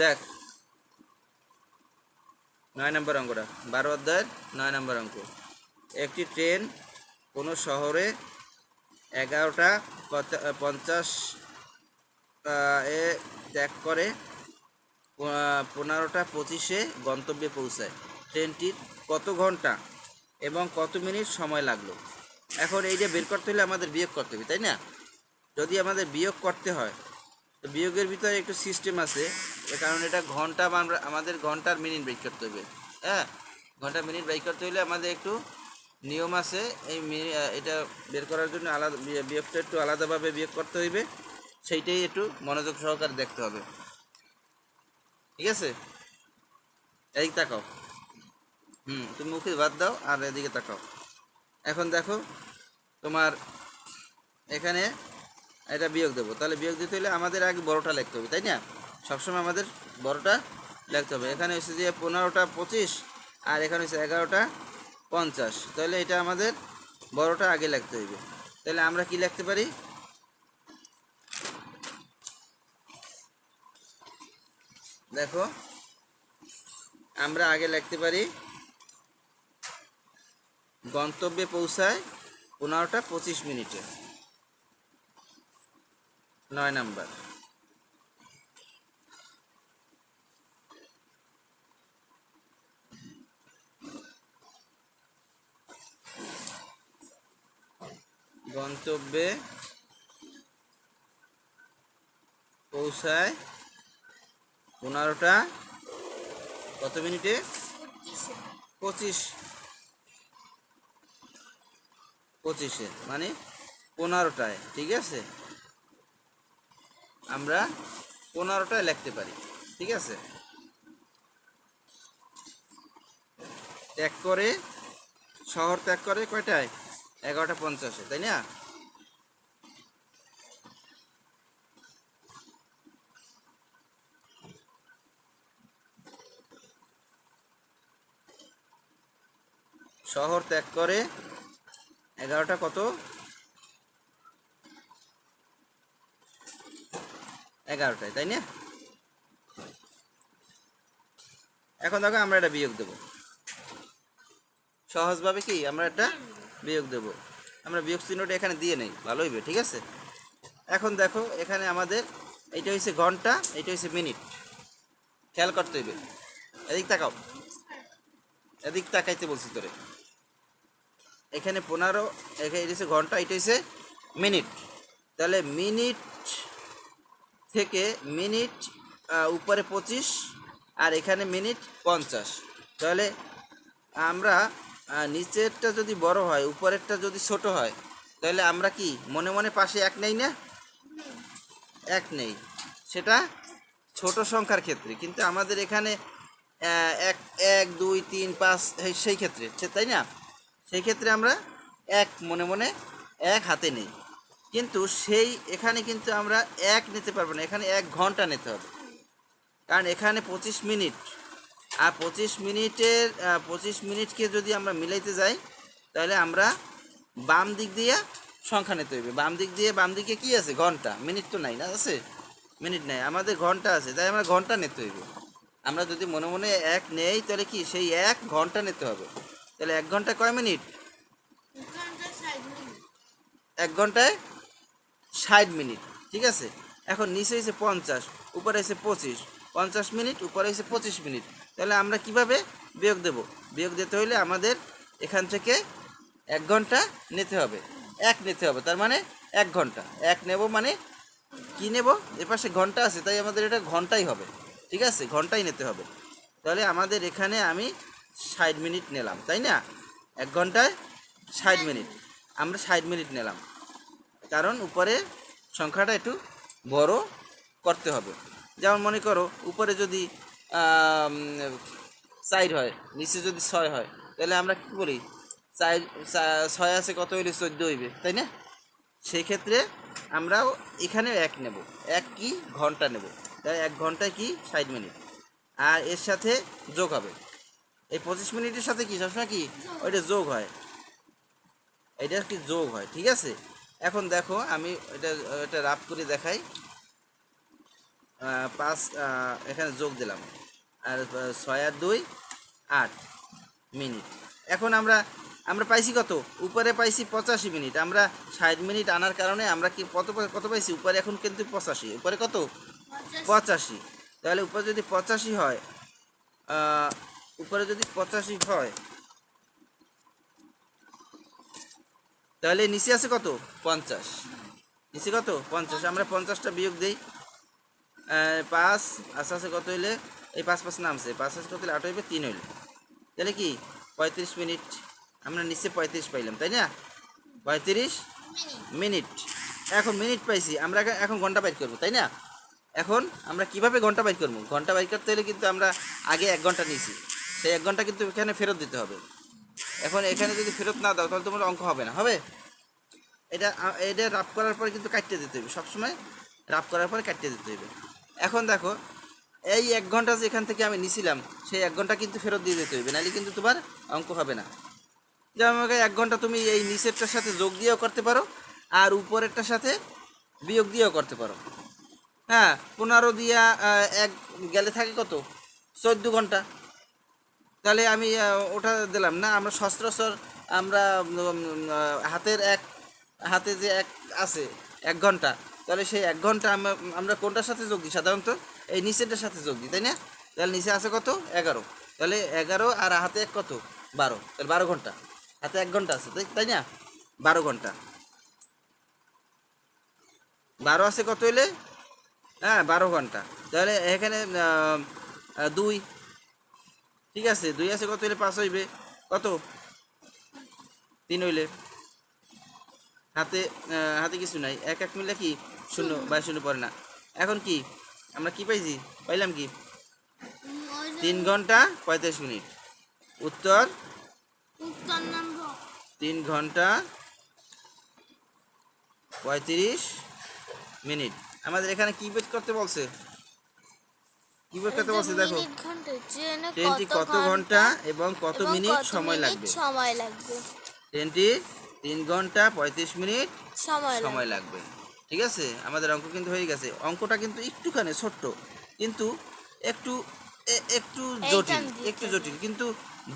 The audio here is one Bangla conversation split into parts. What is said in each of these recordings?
দেখ। নয় নম্বর অঙ্কটা। বারো অধ্যায়ের নয় নম্বর অঙ্ক। একটি ট্রেন কোনো শহরে এগারোটা পঞ্চাশ এ ত্যাগ করে পনেরোটা পঁচিশে গন্তব্যে পৌঁছায়। ট্রেনটির কত ঘণ্টা এবং কত মিনিট সময় লাগল? এখন এইটা বের করতে হলে আমাদের বিয়োগ করতে হবে, তাই না? যদি আমাদের বিয়োগ করতে হয় তো বিয়োগের ভিতরে একটু সিস্টেম আছে। কারণ এটা ঘণ্টা আমরা, আমাদের ঘণ্টার মিনিট বাইক করতে হবে। হ্যাঁ? ঘণ্টা মিনিট বাইক করতে হলে আমাদের একটু নিয়ম আছে। এই এটা বের করার জন্য আলাদা বিয়োগটা একটু আলাদাভাবে বিয়োগ করতে হইবে। সেইটাই একটু মনোযোগ সহকারে দেখতে হবে। ঠিক আছে? এই তাকাও। হুম, তুমি মুখে বাদ দাও আর এদিকে তাকাও। এখন দেখো তোমার এখানে এটা বিয়োগ দেবো। তাহলে বিয়োগ দিতে হলে আমাদের আগে বড়টা লিখতে হবে, তাই না? সবসময় আমাদের বড়টা লিখতে হবে। এখানে হচ্ছে যে পনেরোটা পঁচিশ, আর এখানে হচ্ছে এগারোটা পঞ্চাশ। তাহলে এটা আমাদের বড়টা আগে লিখতে হইবে। তাহলে আমরা কি লিখতে পারি? দেখো, আমরা আগে লিখতে পারি গন্তব্যে পৌঁছায় পনেরোটা পঁচিশ মিনিটে। নয় নাম্বার। গন্তব্যে পৌঁছায় পনেরোটা কত মিনিটে? পঁচিশ। পঁচিশে মানে পনেরোটায় ঠিক আছে? আমরা পনেরোটায় লিখতে পারি, ঠিক আছে? ত্যাগ করে, শহর ত্যাগ করে কয়টায়? এগারোটা পঞ্চাশে, তাই না? শহর ত্যাগ করে এগারোটা কত? এগারোটায়, তাই না? এখন দেখো আমরা এটা বিয়োগ দেব। সহজভাবে কি আমরা একটা বিয়োগ দেব? আমরা বিয়োগ চিহ্নটা এখানে দিয়ে নেই, ভালো হইবে, ঠিক আছে? এখন দেখো, এখানে আমাদের এইটা হচ্ছে ঘণ্টা এইটা হচ্ছে মিনিট। খেয়াল করতে হইবে। এদিক তাকাও। এদিক তাকাইতে বলছি তোরে। এখানে পনেরো, এখানে এটা হচ্ছে ঘণ্টা, এটা হচ্ছে মিনিট। তাহলে মিনিট থেকে মিনিট উপরে পঁচিশ আর এখানে মিনিট পঞ্চাশ। তাহলে আমরা নিচেরটা যদি বড় হয়, উপরেরটা যদি ছোট হয়, তাহলে আমরা কি, মনে মনে পাশে এক নেই না? এক নেই। সেটা ছোট সংখ্যার ক্ষেত্রে, কিন্তু আমাদের এখানে এক এক, দুই, তিন, পাঁচ সেই ক্ষেত্রে তাই না? সেই ক্ষেত্রে আমরা এক মনে মনে এক হাতে নেই। কিন্তু সেই এখানে কিন্তু আমরা এক নিতে পারব না। এখানে এক ঘণ্টা নিতে হবে। কারণ এখানে পঁচিশ মিনিট। আর পঁচিশ মিনিটের পঁচিশ মিনিটকে যদি আমরা মিলাইতে যাই তাহলে আমরা বাম দিক দিয়ে সংখ্যা নিতে হবে বাম দিক দিয়ে বাম দিকে কি আছে? ঘণ্টা। মিনিট তো নাই না আছে? মিনিট নাই। আমাদের ঘণ্টা আছে তাই আমরা ঘণ্টা নিতে হইবে। আমরা যদি মনে মনে এক নেই তাহলে কি? সেই এক ঘণ্টা নিতে হবে। তাহলে এক ঘণ্টা কয় মিনিট। এক ঘন্টায় ষাট মিনিট, ঠিক আছে? এখন নিচে হয়েছে পঞ্চাশ, উপরে হয়েছে পঁচিশ। পঞ্চাশ মিনিট, উপরে হয়েছে পঁচিশ মিনিট। তাহলে আমরা কীভাবে বিয়োগ দেব? বিয়োগ দিতে হলে আমাদের এখান থেকে এক ঘণ্টা নিতে হবে। এক নিতে হবে, তার মানে এক ঘণ্টা। এক নেব মানে কি নেব? এপাশে ঘণ্টা আছে, তাই আমাদের এটা ঘন্টাই হবে, ঠিক আছে? ঘন্টাই নিতে হবে। তাহলে আমাদের এখানে আমি ষাট মিনিট নিলাম, তাই না? এক ঘন্টায় ষাট মিনিট। আমরা ষাট মিনিট নিলাম। কারণ উপরে সংখ্যাটা একটু বড় করতে হবে। যেমন মনে করো, উপরে যদি চার হয়, নিচে যদি ছয় হয়, তাহলে আমরা কি বলি চার চা- ছয় আছে কত হইলে চোদ্দ হইবে, তাই না? সেই ক্ষেত্রে আমরাও এখানে এক নেব। এক কি? ঘণ্টা নেব। তাই এক ঘন্টায় কি? ষাট মিনিট। আর এর সাথে যোগ হবে। এই পঁচিশ মিনিটের সাথে কি? সবসময় কি? ওইটা যোগ হয়। এটা একটি যোগ হয়, ঠিক আছে? এখন দেখো আমি এটা এটা রাপ করে দেখাই। পাঁচ এখানে যোগ দিলাম। আর ছয় আর দুই আট মিনিট। এখন আমরা আমরা পাইছি কত? উপরে পাইছি পঁচাশি মিনিট। আমরা ষাট মিনিট আনার কারণে আমরা কি কত কত পাইছি? উপরে এখন কিন্তু পঁচাশি। উপরে কত? পঁচাশি। তাহলে উপরে যদি পঁচাশি হয় উপরে যদি পঁচাশি হয় তাহলে নিচে আছে কত? পঞ্চাশ। নিচে কত? পঞ্চাশ। আমরা পঞ্চাশটা বিয়োগ দিই। পাঁচ আস্তে আস্তে কত হইলে? এই পাঁচ পাঁচ নামছে। পাঁচ পাঁচ কত হইলে? আট হইবে, তিন হইলে। তাহলে কি? পঁয়ত্রিশ মিনিট। আমরা নিচে পঁয়ত্রিশ পাইলাম, তাই না? পঁয়ত্রিশ মিনিট। এখন মিনিট পাইছি। আমরা এখন- ঘণ্টা বাইর করব, তাই না? এখন আমরা কীভাবে ঘণ্টা বাইর করব? ঘণ্টা বাইর করতে হলে কিন্তু আমরা আগে এক ঘণ্টা নিয়েছি। সেই এক ঘণ্টা কিন্তু এখানে ফেরত দিতে হবে। এখন এখানে যদি ফেরত না দাও, তাহলে তোমার অঙ্ক হবে না। হবে? এটা এটা রাফ করার পরে কিন্তু কাটতে দিতে হবে। সবসময় রাফ করার পরে কাটতে দিতে হবে। এখন দেখো, এই এক ঘণ্টা যে এখান থেকে আমি নিছিলাম, সেই এক ঘণ্টা কিন্তু ফেরত দিয়ে দিতে হবে। নাহলে কিন্তু তোমার অঙ্ক হবে না। যেমন এক ঘণ্টা তুমি এই নিচেরটার সাথে যোগ দিয়েও করতে পারো, আর উপরেরটার সাথে বিয়োগ দিয়েও করতে পারো। হ্যাঁ পনেরো দিয়া এক গেলে থাকে কত? চোদ্দ ঘণ্টা। তাহলে আমি ওটা দিলাম না, আমরা সচরাচর আমরা হাতের এক, হাতে যে এক আছে, এক ঘণ্টা, তাহলে সেই এক ঘণ্টা আমরা কোনটার সাথে যোগ দিই সাধারণত? এই নিচেরটার সাথে যোগ দিই, তাই না? তাহলে নিচে আছে কত? এগারো। তাহলে এগারো আর হাতে এক কত? বারো। তাহলে বারো ঘণ্টা। হাতে এক ঘণ্টা আছে, তাই না? বারো ঘণ্টা। বারো আছে কত হইলে? হ্যাঁ বারো ঘণ্টা। তাহলে এখানে দুই ঠিক আছে দুই আছে কত হইলে পাঁচ হইবে? কত? তিন হইলে। হাতে হাতে কিছু নাই। এক এক মিলে কি? শূন্য বা শূন্য পড়ে না। এখন কি? আমরা কি পাইছি? পাইলাম কি? তিন ঘণ্টা পঁয়তাল্লিশ মিনিট। উত্তর? তিন ঘণ্টা পঁয়ত্রিশ মিনিট। আমাদের এখানে কি বের করতে বলছে। কি বের করতে বলছে দেখো। ট্রেনটি কত ঘণ্টা এবং কত মিনিট সময় লাগবে? সময় লাগবে? ট্রেনটি তিন ঘণ্টা পঁয়ত্রিশ মিনিট সময় লাগবে। সময় লাগবে। ঠিক আছে? আমাদের অঙ্ক কিন্তু হয়ে গেছে। অঙ্কটা কিন্তু একটুখানি ছোট্ট কিন্তু একটু একটু জটিল একটু জটিল কিন্তু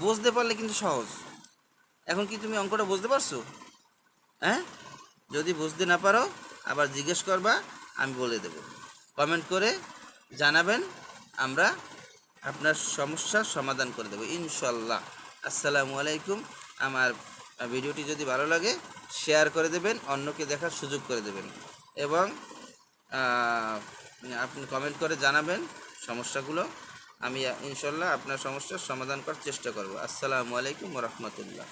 বুঝতে পারলে কিন্তু সহজ। এখন কি তুমি অঙ্কটা বুঝতে পারছ? হ্যাঁ? যদি বুঝতে না পারো আবার জিজ্ঞেস করবা আমি বলে দেব। কমেন্ট করে জানাবেন আমরা আপনার সমস্যার সমাধান করে দেবো, ইনশাল্লাহ। আসসালামু আলাইকুম। আমার ভিডিওটি যদি ভালো লাগে শেয়ার করে দেবেন, অন্যকে দেখার সুযোগ করে দেবেন। এবং আপনি কমেন্ট করে জানাবেন সমস্যাগুলো। আমি ইনশাল্লাহ আপনার সমস্যার সমাধান করার চেষ্টা করব। আসসালামু আলাইকুম রহমতুল্লাহ।